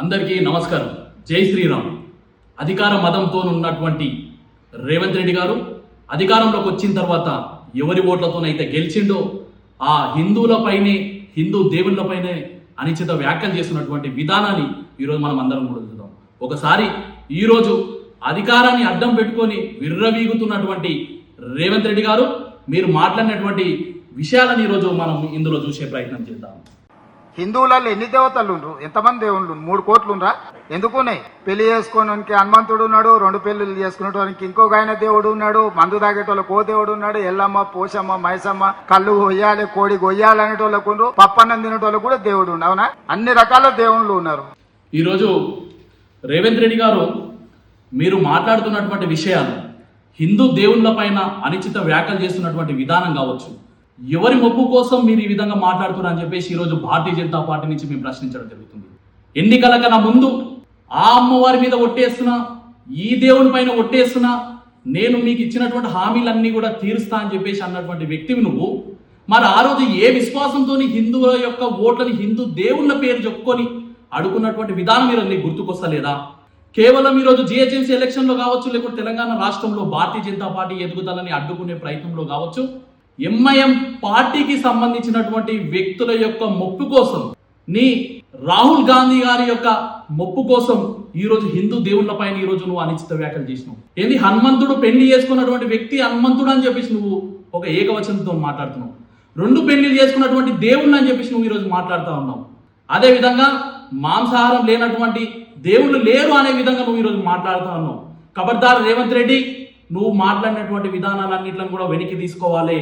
అందరికీ నమస్కారం. జై శ్రీరామ్. అధికార మతంతో ఉన్నటువంటి రేవంత్ రెడ్డి గారు అధికారంలోకి వచ్చిన తర్వాత ఎవరి ఓట్లతోనైతే గెలిచిండో ఆ హిందువులపైనే హిందూ దేవుళ్ళపైనే అనిశ్చిత వ్యాఖ్యలు చేస్తున్నటువంటి విధానాన్ని ఈరోజు మనం అందరం కూడా చూద్దాం. ఒకసారి ఈరోజు అధికారాన్ని అడ్డం పెట్టుకొని విర్రవీగుతున్నటువంటి రేవంత్ రెడ్డి గారు మీరు మాట్లాడినటువంటి విషయాలను ఈరోజు మనం ఇందులో చూసే ప్రయత్నం చేద్దాం. హిందువులలో ఎన్ని దేవతలు ఉండ్రు? ఎంతమంది దేవుళ్ళు మూడు కోట్లు ఉండ్రా? ఎందుకునే పెళ్ళి చేసుకోవడానికి హనుమంతుడు ఉన్నాడు రెండు పెళ్ళిళ్ళు చేసుకునేటానికి ఇంకొక ఆయన దేవుడు ఉన్నాడు మందు తాగేటోళ్ళకి ఓ దేవుడు ఉన్నాడు ఎల్లమ్మ పోషమ్మ మైసమ్మ కళ్ళు కొయ్యాలి కోడి కొయ్యాలి అనేటోళ్ళకు ఉండ్రు పప్పన్నం తినేటోళ్ళకు కూడా దేవుడు ఉండు అవునా? అన్ని రకాల దేవుళ్ళు ఉన్నారు. ఈరోజు రేవంత్ రెడ్డి గారు మీరు మాట్లాడుతున్నటువంటి విషయాలు హిందూ దేవుళ్ళ పైన అనిచిత వ్యాఖ్యలు చేస్తున్నటువంటి విధానం కావచ్చు. ఎవరి మొప్పు కోసం మీరు ఈ విధంగా మాట్లాడుతున్నారు అని చెప్పేసి ఈరోజు భారతీయ జనతా పార్టీ నుంచి మేము ప్రశ్నించడం జరుగుతుంది. ఎన్నికల కన్నా ముందు ఆ అమ్మవారి మీద ఒట్టేస్తున్నా ఈ దేవుని పైన ఒట్టేస్తున్నా నేను మీకు ఇచ్చినటువంటి హామీలన్నీ కూడా తీరుస్తా అని చెప్పేసి అన్నటువంటి వ్యక్తివి నువ్వు. మరి ఆ రోజు ఏ విశ్వాసంతో హిందువుల యొక్క ఓట్లని హిందూ దేవుళ్ళ పేరు చెప్పుకొని అడుగున్నటువంటి విధానం మీరు నీకు గుర్తుకొస్తలేదా? కేవలం ఈరోజు జిహెచ్ఎంసీ ఎలక్షన్లో కావచ్చు లేకుంటే తెలంగాణ రాష్ట్రంలో భారతీయ జనతా పార్టీ ఎదుగుదలని అడ్డుకునే ప్రయత్నంలో కావచ్చు ఎంఐఎం పార్టీకి సంబంధించినటువంటి వ్యక్తుల యొక్క మొప్పు కోసం నీ రాహుల్ గాంధీ గారి యొక్క మొప్పు కోసం ఈరోజు హిందూ దేవుళ్ళ పైన ఈ రోజు నువ్వు అనిచిత వ్యాఖ్యలు చేసినావు. ఏంది హనుమంతుడు పెళ్ళి చేసుకున్నటువంటి వ్యక్తి హనుమంతుడు అని చెప్పేసి నువ్వు ఒక ఏకవచనంతో మాట్లాడుతున్నావు. రెండు పెళ్ళిలు చేసుకున్నటువంటి దేవుళ్ళు అని చెప్పేసి నువ్వు ఈరోజు మాట్లాడుతూ ఉన్నావు. అదే విధంగా మాంసాహారం లేనటువంటి దేవుళ్ళు లేరు అనే విధంగా నువ్వు ఈరోజు మాట్లాడుతూ ఉన్నావు. కబర్దార్ రేవంత్ రెడ్డి నువ్వు మాట్లాడినటువంటి విధానాలన్నింటిని కూడా వెనక్కి తీసుకోవాలి.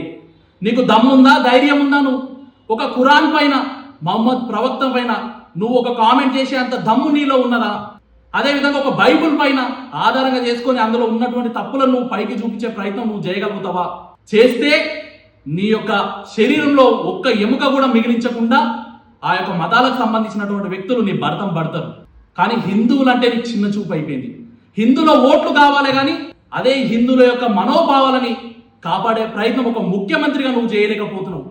నీకు దమ్ముందా? ధైర్యం ఉందా నువ్వు? ఒక ఖురాన్ పైన మహమ్మద్ ప్రవక్త పైన నువ్వు ఒక కామెంట్ చేసే అంత దమ్ము నీలో ఉన్నదా? అదేవిధంగా ఒక బైబుల్ పైన ఆధారంగా చేసుకొని అందులో ఉన్నటువంటి తప్పులను నువ్వు పైకి చూపించే ప్రయత్నం నువ్వు చేయగలుగుతావా? చేస్తే నీ యొక్క శరీరంలో ఒక్క ఎముక కూడా మిగిలించకుండా ఆ యొక్క మతాలకు సంబంధించినటువంటి వ్యక్తులు నీ భర్తం పడతారు. కానీ హిందువులు అంటే నీకు చిన్న చూపు అయిపోయింది. హిందువుల ఓట్లు కావాలి కానీ అదే హిందువుల యొక్క మనోభావాలని కాపాడే ప్రయత్నం ఒక ముఖ్యమంత్రిగా నువ్వు చేయలేకపోతున్నావు.